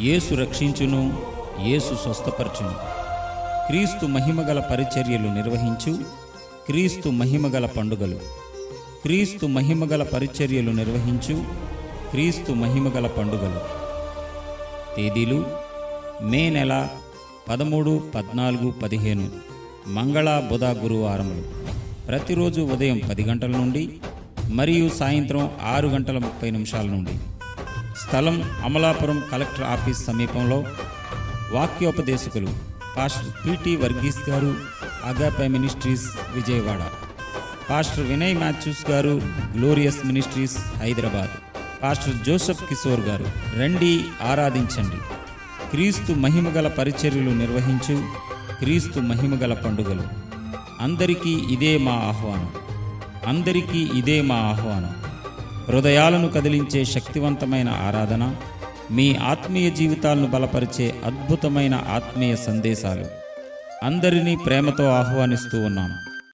యేసు రక్షించును యేసు స్వస్థపరచును. క్రీస్తు మహిమగల పరిచర్యలు నిర్వహించు క్రీస్తు మహిమగల పండుగలు. క్రీస్తు మహిమగల పరిచర్యలు నిర్వహించు క్రీస్తు మహిమగల పండుగలు. తేదీలు మే నెల పదమూడు పద్నాలుగు పదిహేను మంగళ బుధ గురువారములు. ప్రతిరోజు ఉదయం పది గంటల నుండి మరియు సాయంత్రం ఆరు గంటల ముప్పై నిమిషాల నుండి. స్థలం అమలాపురం కలెక్టర్ ఆఫీస్ సమీపంలో వాక్యోపదేశకులు పాస్టర్ పిటి వర్గీస్ గారు Agape ministries Vijayawada. Pastor Vinay Mathews గారు glorious ministries Hyderabad. Pastor Joseph Kishore గారు రండి ఆరాధించండి. క్రీస్తు మహిమగల పరిచర్యలు నిర్వహించు క్రీస్తు మహిమగల పండుగలు. అందరికీ ఇదే మా ఆహ్వానం. అందరికీ ఇదే మా ఆహ్వానం. హృదయాలను కదిలించే శక్తివంతమైన ఆరాధన మీ ఆత్మీయ జీవితాలను బలపరిచే అద్భుతమైన ఆత్మీయ సందేశాలు. అందరినీ ప్రేమతో ఆహ్వానిస్తూ ఉన్నాను.